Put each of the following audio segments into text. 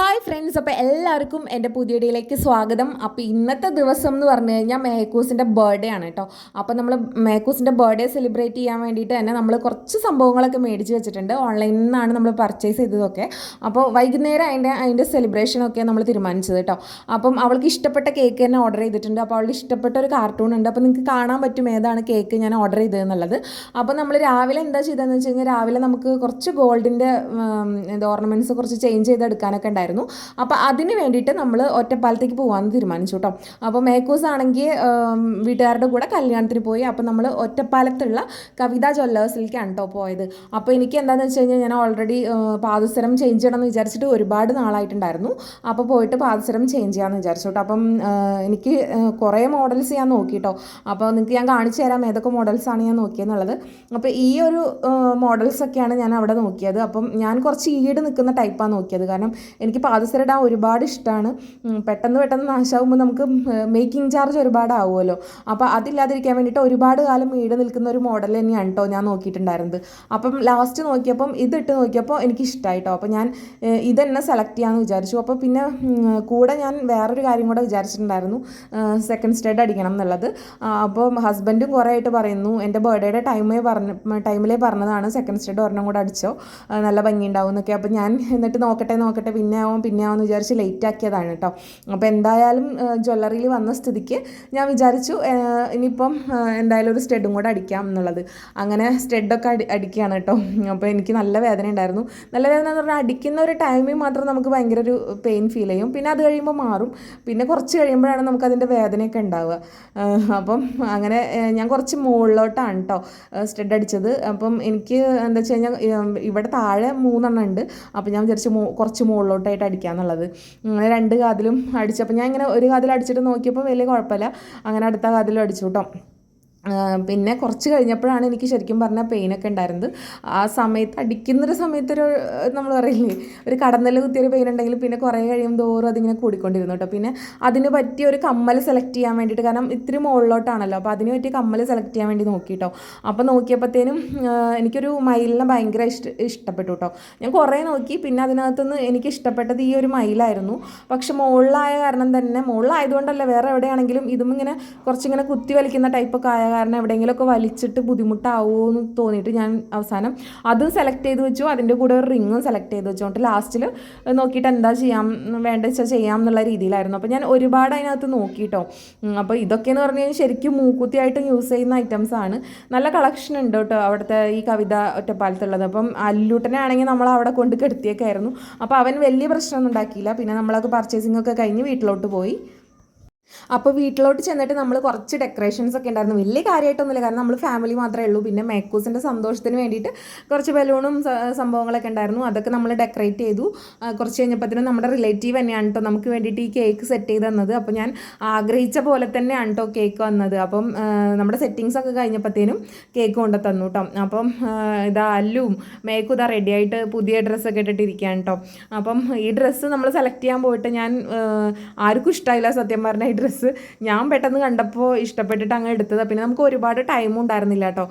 Hi friends അപ്പോൾ എല്ലാവർക്കും എന്റെ പുതിയ ഡേയിലേക്ക് സ്വാഗതം. അപ്പോൾ ഇന്നത്തെ ദിവസം എന്ന് പറഞ്ഞു കഴിഞ്ഞാൽ മേക്കൂസിന്റെ ബർത്ത്ഡേ ആണ് കേട്ടോ. അപ്പോൾ നമ്മൾ മേക്കൂസിന്റെ ബർത്ത്ഡേ സെലിബ്രേറ്റ് ചെയ്യാൻ വേണ്ടിയിട്ട് തന്നെ നമ്മൾ കുറച്ച് സംഭവങ്ങളൊക്കെ മേടിച്ച് വെച്ചിട്ടുണ്ട്. ഓൺലൈനിൽ നിന്നാണ് നമ്മൾ പർച്ചേസ് ചെയ്തതൊക്കെ. അപ്പോൾ വൈകുന്നേരം അതിന്റെ അതിന്റെ സെലിബ്രേഷനൊക്കെ നമ്മൾ തീരുമാനിച്ചത് കേട്ടോ. അപ്പം അവൾക്ക് ഇഷ്ടപ്പെട്ട കേക്ക് തന്നെ ഓർഡർ ചെയ്തിട്ടുണ്ട്. അപ്പോൾ അവൾക്ക് ഇഷ്ടപ്പെട്ട ഒരു കാർട്ടൂൺ ഉണ്ട്. അപ്പോൾ നിങ്ങൾക്ക് കാണാൻ പറ്റും ഏതാണ് കേക്ക് ഞാൻ ഓർഡർ ചെയ്തതെന്നുള്ളത് അപ്പോൾ നമ്മൾ രാവിലെ എന്താ ചെയ്തതെന്ന് വെച്ച് കഴിഞ്ഞാൽ രാവിലെ നമുക്ക് കുറച്ച് ഗോൾഡിന്റെ എന്താ ഓർണമെന്റ്സ് കുറച്ച് ചേഞ്ച് ചെയ്തെടുക്കാനൊക്കെ ഉണ്ടായിരുന്നു. അപ്പോൾ അതിന് വേണ്ടിയിട്ട് നമ്മൾ ഒറ്റപ്പാലത്തേക്ക് പോകാമെന്ന് തീരുമാനിച്ചു കേട്ടോ അപ്പോൾ മേക്കൂസ് ആണെങ്കിൽ വീട്ടുകാരുടെ കൂടെ കല്യാണത്തിന് പോയി. അപ്പോൾ നമ്മൾ ഒറ്റപ്പാലത്തുള്ള കവിത ജ്വല്ലേഴ്സിലേക്കാണ് കേട്ടോ പോയത്. അപ്പോൾ എനിക്ക് എന്താണെന്ന് വെച്ച് കഴിഞ്ഞാൽ ഞാൻ ഓൾറെഡി പാദസരം ചേഞ്ച് ചെയ്യണമെന്ന് വിചാരിച്ചിട്ട് ഒരുപാട് നാളായിട്ടുണ്ടായിരുന്നു. അപ്പോൾ പോയിട്ട് പാദസരം ചേഞ്ച് ചെയ്യാമെന്ന് വിചാരിച്ചു കേട്ടോ അപ്പം എനിക്ക് കുറേ മോഡൽസ് ഞാൻ നോക്കി കേട്ടോ അപ്പോൾ നിങ്ങൾക്ക് ഞാൻ കാണിച്ചു തരാം ഏതൊക്കെ മോഡൽസാണ് ഞാൻ നോക്കിയെന്നുള്ളത്. അപ്പോൾ ഈ ഒരു മോഡൽസൊക്കെയാണ് ഞാൻ അവിടെ നോക്കിയത്. അപ്പം ഞാൻ കുറച്ച് ഈട് നിൽക്കുന്ന ടൈപ്പാണ് നോക്കിയത്. കാരണം എനിക്ക് പാദസരം ഇടാൻ ഒരുപാട് ഇഷ്ടമാണ് പെട്ടെന്ന് പെട്ടെന്ന് നാശമാകുമ്പോൾ നമുക്ക് മേക്കിംഗ് ചാർജ് ഒരുപാട് ആവുമല്ലോ അപ്പോൾ അതില്ലാതിരിക്കാൻ വേണ്ടിയിട്ട് ഒരുപാട് കാലം ഈട് നിൽക്കുന്ന ഒരു മോഡൽ തന്നെയാണ് കേട്ടോ ഞാൻ നോക്കിയിട്ടുണ്ടായിരുന്നത്. അപ്പം ലാസ്റ്റ് നോക്കിയപ്പം ഇതിട്ട് നോക്കിയപ്പോൾ എനിക്ക് ഇഷ്ടമായിട്ടോ അപ്പോൾ ഞാൻ ഇതെന്നെ സെലക്ട് ചെയ്യാമെന്ന് വിചാരിച്ചു. അപ്പോൾ പിന്നെ കൂടെ ഞാൻ വേറൊരു കാര്യം കൂടെ വിചാരിച്ചിട്ടുണ്ടായിരുന്നു. സെക്കൻഡ് സ്റ്റേഡ് അടിക്കണം എന്നുള്ളത്. അപ്പോൾ ഹസ്ബൻഡും കുറേ ആയിട്ട് പറയുന്നു എന്റെ ബർത്ത്ഡേയുടെ ടൈമേ പറഞ്ഞ ടൈമിലേ പറഞ്ഞതാണ്. സെക്കൻഡ് സ്റ്റേഡ് ഒരെണ്ണം കൂടെ അടിച്ചോ. നല്ല ഭംഗി ഉണ്ടാവും എന്നൊക്കെ. അപ്പോൾ ഞാൻ എന്നിട്ട് നോക്കട്ടെ നോക്കട്ടെ. പിന്നെ ആവും പിന്നെ എന്ന് വിചാരിച്ച് ലേറ്റ് ആക്കിയതാണ് കേട്ടോ അപ്പോൾ എന്തായാലും ജ്വല്ലറിയിൽ വന്ന സ്ഥിതിക്ക് ഞാൻ വിചാരിച്ചു ഇനിയിപ്പം എന്തായാലും ഒരു സ്റ്റെഡും കൂടെ അടിക്കാം എന്നുള്ളത്. അങ്ങനെ സ്റ്റെഡൊക്കെ അടി അടിക്കുകയാണ് കേട്ടോ അപ്പോൾ എനിക്ക് നല്ല വേദന ഉണ്ടായിരുന്നു. നല്ല വേദന എന്ന് പറഞ്ഞാൽ അടിക്കുന്ന ഒരു ടൈമിൽ മാത്രം നമുക്ക് ഭയങ്കര ഒരു പെയിൻ ഫീൽ ചെയ്യും. പിന്നെ അത് കഴിയുമ്പോൾ മാറും. പിന്നെ കുറച്ച് കഴിയുമ്പോഴാണ് നമുക്കതിന്റെ വേദനയൊക്കെ ഉണ്ടാവുക. അപ്പം അങ്ങനെ ഞാൻ കുറച്ച് മുകളിലോട്ടാണ് കേട്ടോ സ്റ്റെഡ് അടിച്ചത്. അപ്പം എനിക്ക് എന്താ വെച്ച് കഴിഞ്ഞാൽ ഇവിടെ താഴെ മൂന്നെണ്ണം ഉണ്ട്. അപ്പോൾ ഞാൻ വിചാരിച്ചു കുറച്ച് മുകളിലോട്ടായിട്ട് അടിക്കാന്നുള്ളത്. അങ്ങനെ രണ്ട് കാതിലും അടിച്ചപ്പോൾ ഞാൻ ഇങ്ങനെ ഒരു കാതിൽ അടിച്ചിട്ട് നോക്കിയപ്പോൾ വലിയ കുഴപ്പമില്ല. അങ്ങനെ അടുത്ത കാതിലും അടിച്ചു കേട്ടോ. പിന്നെ കുറച്ച് കഴിഞ്ഞപ്പോഴാണ് എനിക്ക് ശരിക്കും പറഞ്ഞാൽ പെയിനൊക്കെ ഉണ്ടായിരുന്നത്. ആ സമയത്ത് അടിക്കുന്നൊരു സമയത്തൊരു നമ്മൾ പറയില്ലേ ഒരു കടന്നൽ കുത്തിയൊരു പെയിൻ ഉണ്ടെങ്കിൽ പിന്നെ കുറേ കഴിയും തോറും അതിങ്ങനെ കൂടിക്കൊണ്ടിരുന്നു കേട്ടോ. പിന്നെ അതിന് പറ്റിയ ഒരു കമ്മൽ സെലക്ട് ചെയ്യാൻ വേണ്ടിയിട്ട് കാരണം ഇത്തിരി മുകളിലോട്ടാണല്ലോ അപ്പോൾ അതിന് പറ്റിയ കമ്മൽ സെലക്ട് ചെയ്യാൻ വേണ്ടി നോക്കി കേട്ടോ. അപ്പോൾ നോക്കിയപ്പോഴത്തേനും എനിക്കൊരു മയിലിനെ ഭയങ്കര ഇഷ്ട ഇഷ്ടപ്പെട്ടു കേട്ടോ. ഞാൻ കുറേ നോക്കി പിന്നെ അതിനകത്തുനിന്ന് എനിക്ക് ഇഷ്ടപ്പെട്ടത് ഈ ഒരു മയിലായിരുന്നു പക്ഷെ മുകളിലായ കാരണം തന്നെ മുകളിലായതുകൊണ്ടല്ല വേറെ എവിടെയാണെങ്കിലും ഇതും ഇങ്ങനെ കുറച്ചിങ്ങനെ കുത്തി വലിക്കുന്ന ടൈപ്പൊക്കെ ആയ കാരണം എവിടെയെങ്കിലുമൊക്കെ വലിച്ചിട്ട് ബുദ്ധിമുട്ടാവുമോ എന്ന് തോന്നിയിട്ട് ഞാൻ അവസാനം അതും സെലക്ട് ചെയ്ത് വെച്ചു. അതിന്റെ കൂടെ ഒരു റിങ്ങും സെലക്ട് ചെയ്ത് വെച്ചോണ്ട് ലാസ്റ്റിൽ നോക്കിയിട്ട് എന്താ ചെയ്യാം വേണ്ട വെച്ചാൽ ചെയ്യാം എന്നുള്ള രീതിയിലായിരുന്നു. അപ്പോൾ ഞാൻ ഒരുപാട് അതിനകത്ത് നോക്കിയിട്ടോ അപ്പോൾ ഇതൊക്കെയെന്ന് പറഞ്ഞു കഴിഞ്ഞാൽ ശരിക്കും മൂക്കുത്തിയായിട്ടും യൂസ് ചെയ്യുന്ന ഐറ്റംസ് ആണ്. നല്ല കളക്ഷൻ ഉണ്ട് കേട്ടോ അവിടുത്തെ ഈ കവിത ഒറ്റപ്പാലത്തുള്ളത്. അപ്പം അല്ലൂട്ടനെ ആണെങ്കിൽ നമ്മൾ അവിടെ കൊണ്ട് കെടുത്തിയൊക്കെയായിരുന്നു അപ്പോൾ അവൻ വലിയ പ്രശ്നമൊന്നും ഉണ്ടാക്കിയില്ല. പിന്നെ നമ്മളൊക്കെ പർച്ചേസിംഗ് ഒക്കെ കഴിഞ്ഞ് വീട്ടിലോട്ട് പോയി. അപ്പോൾ വീട്ടിലോട്ട് ചെന്നിട്ട് നമ്മൾ കുറച്ച് ഡെക്കറേഷൻസ് ഒക്കെ ഉണ്ടായിരുന്നു. വലിയ കാര്യമായിട്ടൊന്നുമില്ല കാരണം നമ്മൾ ഫാമിലി മാത്രമേ ഉള്ളൂ. പിന്നെ മേക്കൂസിന്റെ സന്തോഷത്തിന് വേണ്ടിയിട്ട് കുറച്ച് ബലൂണും സംഭവങ്ങളൊക്കെ ഉണ്ടായിരുന്നു. അതൊക്കെ നമ്മൾ ഡെക്കറേറ്റ് ചെയ്തു. കുറച്ച് കഴിഞ്ഞപ്പോഴത്തേനും നമ്മുടെ റിലേറ്റീവ് തന്നെയാണ് കേട്ടോ നമുക്ക് വേണ്ടിയിട്ട് ഈ കേക്ക് സെറ്റ് ചെയ്ത് തന്നത്. അപ്പോൾ ഞാൻ ആഗ്രഹിച്ച പോലെ തന്നെയാണ് കേട്ടോ കേക്ക് വന്നത്. അപ്പം നമ്മുടെ സെറ്റിങ്സ് ഒക്കെ കഴിഞ്ഞപ്പോഴത്തേനും കേക്ക് കൊണ്ട് തന്നു കേട്ടോ അപ്പം ഇതാ അല്ലും മേക്കും ഇതാ റെഡി ആയിട്ട് പുതിയ ഡ്രസ്സൊക്കെ ഇട്ടിട്ടിരിക്കുകയാണ് കേട്ടോ അപ്പം ഈ ഡ്രസ്സ് നമ്മൾ സെലക്ട് ചെയ്യാൻ പോയിട്ട് ഞാൻ ആർക്കും ഇഷ്ടമായില്ല സത്യം പറഞ്ഞാൽ ഡ്രസ്സ് ഞാൻ പെട്ടെന്ന് കണ്ടപ്പോൾ ഇഷ്ടപ്പെട്ടിട്ട് അങ്ങ് എടുത്തത്. പിന്നെ നമുക്ക് ഒരുപാട് ടൈമും ഉണ്ടായിരുന്നില്ല കേട്ടോ.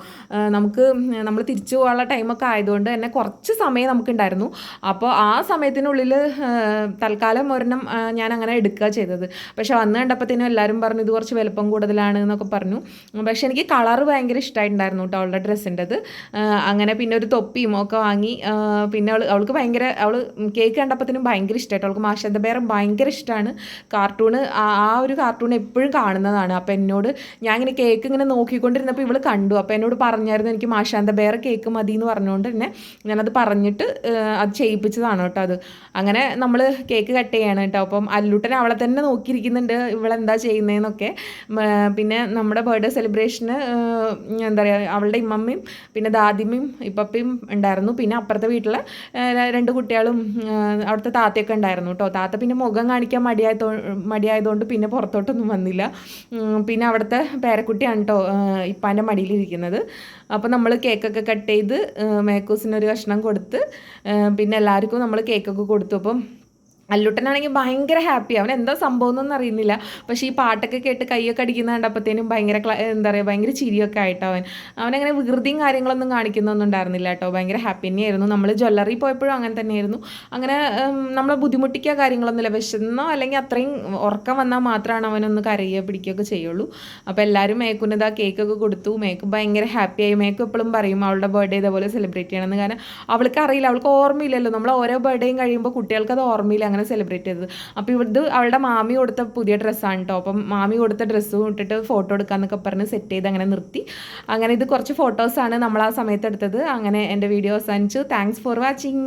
നമുക്ക് നമ്മൾ തിരിച്ചു പോകാനുള്ള ടൈമൊക്കെ ആയതുകൊണ്ട് തന്നെ കുറച്ച് സമയം നമുക്കുണ്ടായിരുന്നു. അപ്പോൾ ആ സമയത്തിനുള്ളിൽ തൽക്കാലം ഒരെണ്ണം ഞാൻ അങ്ങനെ എടുക്കുക ചെയ്തത്. പക്ഷെ വന്ന് കണ്ടപ്പോഴത്തേനും എല്ലാവരും പറഞ്ഞു ഇത് കുറച്ച് വലുപ്പം കൂടുതലാണ് എന്നൊക്കെ പറഞ്ഞു. പക്ഷെ എനിക്ക് കളർ ഭയങ്കര ഇഷ്ടമായിട്ടുണ്ടായിരുന്നു കേട്ടോ അവളുടെ ഡ്രസ്സിന്റെത്. അങ്ങനെ പിന്നെ ഒരു തൊപ്പിയും ഒക്കെ വാങ്ങി പിന്നെ അവൾ അവൾക്ക് ഭയങ്കര അവൾ കേക്ക് കണ്ടപ്പോഴത്തേനും ഭയങ്കര ഇഷ്ടമായിട്ട് അവൾക്ക് മാഷന്ത ബേറും ഭയങ്കര ഇഷ്ടമാണ് കാർട്ടൂണ് ആ ഒരു കാർട്ടൂൺ എപ്പോഴും കാണുന്നതാണ്. അപ്പോൾ എന്നോട് ഞാൻ ഇങ്ങനെ കേക്ക് ഇങ്ങനെ നോക്കിക്കൊണ്ടിരുന്നപ്പോൾ ഇവൾ കണ്ടു. അപ്പോൾ എന്നോട് പറഞ്ഞായിരുന്നു എനിക്ക് മാഷാന്ത ബേറെ കേക്ക് മതി എന്ന് പറഞ്ഞുകൊണ്ട് തന്നെ ഞാനത് പറഞ്ഞിട്ട് അത് ചെയ്യിപ്പിച്ചതാണ് കേട്ടോ അത്. അങ്ങനെ നമ്മൾ കേക്ക് കട്ട് ചെയ്യണം കേട്ടോ. അപ്പം അല്ലൂട്ടൻ അവളെ തന്നെ നോക്കിയിരിക്കുന്നുണ്ട് ഇവളെന്താ ചെയ്യുന്നതെന്നൊക്കെ പിന്നെ നമ്മുടെ ബർത്ത്ഡേ സെലിബ്രേഷന് എന്താ പറയുക അവളുടെ ഇമ്മമ്മയും പിന്നെ ദാദിമ്മയും ഇപ്പപ്പയും ഉണ്ടായിരുന്നു. പിന്നെ അപ്പുറത്തെ വീട്ടിലെ രണ്ട് കുട്ടികളും അവിടുത്തെ താത്തയൊക്കെ ഉണ്ടായിരുന്നു കേട്ടോ. താത്ത പിന്നെ മുഖം കാണിക്കാൻ മടിയായതോ മടിയായതുകൊണ്ട് പിന്നെ പുറത്തോട്ടൊന്നും വന്നില്ല. പിന്നെ അവിടുത്തെ പേരക്കുട്ടിയാണ് കേട്ടോ ഇപ്പാന്റെ മടിയിലിരിക്കുന്നത്. അപ്പോൾ നമ്മൾ കേക്കൊക്കെ കട്ട് ചെയ്ത് മേക്കൂസിനൊരു കഷ്ണം കൊടുത്ത് പിന്നെ എല്ലാവർക്കും നമ്മൾ കേക്കൊക്കെ കൊടുത്തു. അപ്പം അല്ലുട്ടനാണെങ്കിൽ ഭയങ്കര ഹാപ്പി അവൻ എന്താ സംഭവം എന്നൊന്നും അറിയുന്നില്ല. പക്ഷേ ഈ പാട്ടൊക്കെ കേട്ട് കൈയൊക്കെ അടിക്കുന്ന കണ്ടപ്പോഴത്തേനും ഭയങ്കര എന്താ പറയുക ഭയങ്കര ചിരിയൊക്കെ ആയിട്ടോ അവൻ. അവനങ്ങനെ വികൃതിയും കാര്യങ്ങളൊന്നും കാണിക്കുന്നൊന്നും ഉണ്ടായിരുന്നില്ല കേട്ടോ. ഭയങ്കര ഹാപ്പി തന്നെയായിരുന്നു. നമ്മൾ ജ്വല്ലറി പോയപ്പോഴും അങ്ങനെ തന്നെയായിരുന്നു. അങ്ങനെ നമ്മളെ ബുദ്ധിമുട്ടിക്കുക കാര്യങ്ങളൊന്നുമില്ല. വിശന്നോ അല്ലെങ്കിൽ അത്രയും ഉറക്കം വന്നാൽ മാത്രമാണ് അവനൊന്ന് കരയുക പിടിക്കുകയൊക്കെ ചെയ്യുള്ളൂ. അപ്പോൾ എല്ലാവരും മേക്കുന് ഇതാ കേക്കൊക്കെ കൊടുത്തു. മേക്ക് ഭയങ്കര ഹാപ്പിയായി മേക്ക് എപ്പോഴും പറയും അവളുടെ ബർത്ത്ഡേ ഇതേപോലെ സെലിബ്രേറ്റ് ചെയ്യണമെന്ന്. കാരണം അവൾക്ക് അറിയില്ല. അവൾക്ക് ഓർമ്മയില്ലല്ലോ. നമ്മൾ ഓരോ ബർത്ത്ഡേയും കഴിയുമ്പോൾ കുട്ടികൾക്ക് അത് ഓർമ്മയില്ല. അങ്ങനെ സെലിബ്രേറ്റ് ചെയ്തത്. അപ്പോൾ ഇത് അവളുടെ മാമി കൊടുത്ത പുതിയ ഡ്രസ്സാണ് കേട്ടോ അപ്പം മാമി കൊടുത്ത ഡ്രസ്സും ഇട്ടിട്ട് ഫോട്ടോ എടുക്കാമെന്നൊക്കെ പറഞ്ഞ് സെറ്റ് ചെയ്ത് അങ്ങനെ നിർത്തി. അങ്ങനെ ഇത് കുറച്ച് ഫോട്ടോസാണ് നമ്മൾ ആ സമയത്ത് എടുത്തത്. അങ്ങനെ എന്റെ വീഡിയോ അവസാനിച്ചു. Thanks for watching